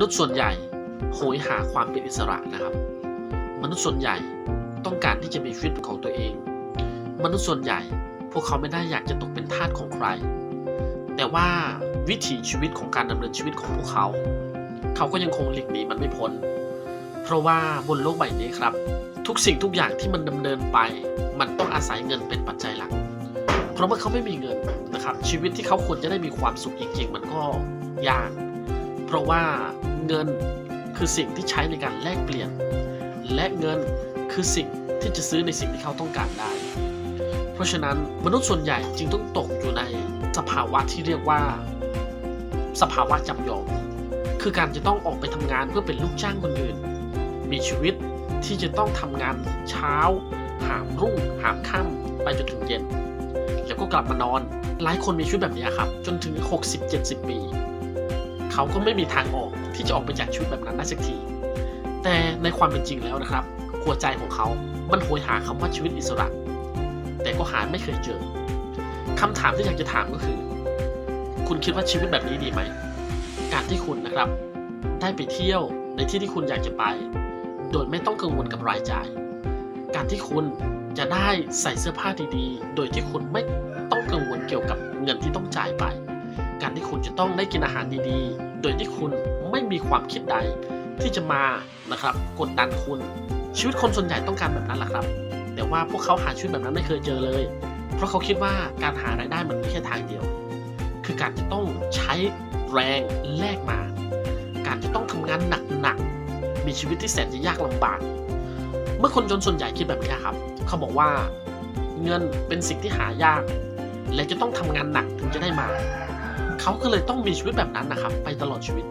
นุษย์ส่วนใหญ่โหยหาความเป็นอิสระนะครับ มนุษย์ส่วนใหญ่ต้องการที่จะมีชีวิตของตัวเอง มนุษย์ส่วนใหญ่พวกเขาไม่ได้อยากจะตกเป็นทาสของใคร แต่ว่าวิถีชีวิตของการดำเนินชีวิตของพวกเขา เขาก็ยังคงหลีกหนีมันไม่พ้น เพราะว่าบนโลกใบนี้ครับ ทุกสิ่งทุกอย่างที่มันดำเนินไป มันต้องอาศัยเงินเป็นปัจจัยหลัก เพราะเมื่อเขาไม่มีเงินนะครับ ชีวิตที่เขาควรจะได้มีความสุขจริงๆ มันก็ยาก เพราะว่า เงินคือสิ่งที่ใช้ในการแลกเปลี่ยน และเงินคือสิ่งที่จะซื้อในสิ่งที่เขาต้องการได้ เพราะฉะนั้นมนุษย์ส่วนใหญ่จึงต้องตกอยู่ในสภาวะที่เรียกว่า สภาวะจำยอม คือการจะต้องออกไปทำงานเพื่อเป็นลูกจ้างคนอื่น มีชีวิตที่จะต้องทำงานเช้า หามรุ่ง หามค่ำไปจนถึงเย็น แล้วก็กลับมานอน หลายคนมีชีวิตแบบนี้ครับ จนถึง 60-70 ปี เขาก็ไม่มีทางออก ที่จะออกไปจากชีวิตแบบนั้นได้สักที แต่ในความเป็นจริงแล้วนะครับหัวใจของเขา มันโหยหาคำว่าชีวิตอิสระ แต่ก็หาไม่เคยเจอคำถามที่อยากจะถามก็คือ คุณคิดว่าชีวิตแบบนี้ดีไหม การที่คุณนะครับ ได้ไปเที่ยวในที่ที่คุณอยากจะไป โดยไม่ต้องกังวลกับรายจ่าย การที่คุณจะได้ใส่เสื้อผ้าดีๆ โดยที่คุณไม่ต้องกังวลเกี่ยวกับเงินที่ต้องจ่ายไป การที่คุณจะต้องได้กินอาหารดีๆ โดยที่คุณ มีความคิดใดที่จะมานะครับกดดันคุณ ชีวิตคนส่วนใหญ่ต้องการแบบนั้นแหละครับ แต่ว่าพวกเขาหาชีวิตแบบนั้นไม่เคยเจอเลย เพราะเขาคิดว่าการหารายได้มันมีแค่ทางเดียว คือการจะต้องใช้แรงแลกมา การจะต้องทำงานหนักๆมีชีวิตที่แสนจะยากลำบาก เมื่อคนจนส่วนใหญ่คิดแบบนี้ครับ เขาบอกว่าเงินเป็นสิ่งที่หายาก และจะต้องทำงานหนักถึงจะได้มา เขาก็เลยต้องมีชีวิตแบบนั้นนะครับ ไปตลอดชีวิต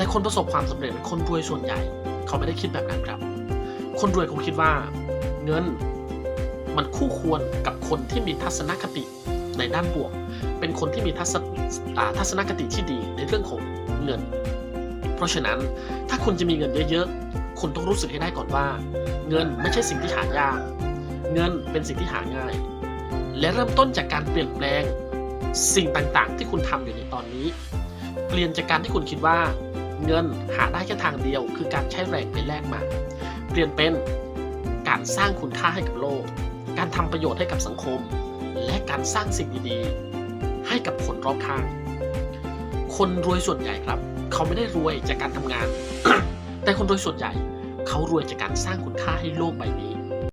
แต่คนประสบความสำเร็จคนรวยส่วนใหญ่ เขาไม่ได้คิดแบบนั้นครับ คนรวยเขาคิดว่าเงินมันคู่ควรกับคนที่มีทัศนคติในด้านบวก เป็นคนที่มีทัศนอ่าทัศนคติที่ดีในเรื่องของเงิน เพราะฉะนั้นถ้าคุณจะมีเงินเยอะๆ คุณต้องรู้สึกให้ได้ก่อนว่า เงินไม่ใช่สิ่งที่หายาก เงินเป็นสิ่งที่หาง่าย และเริ่มต้นจากการเปลี่ยนแปลงสิ่งต่างๆ ที่คุณทำอยู่ในตอนนี้ เปลี่ยนจากการที่คุณคิดว่า เงินหาได้แค่ทางเดียว คือการใช้แรงไปแลกมา เปลี่ยนเป็นการสร้างคุณค่าให้กับโลก การทำประโยชน์ให้กับสังคม และการสร้างสิ่งดีๆ ให้กับคนรอบข้าง คนรวยส่วนใหญ่ครับ เขาไม่ได้รวยจากการทำงาน แต่คนรวยส่วนใหญ่ เขารวยจากการสร้างคุณค่าให้โลกใบนี้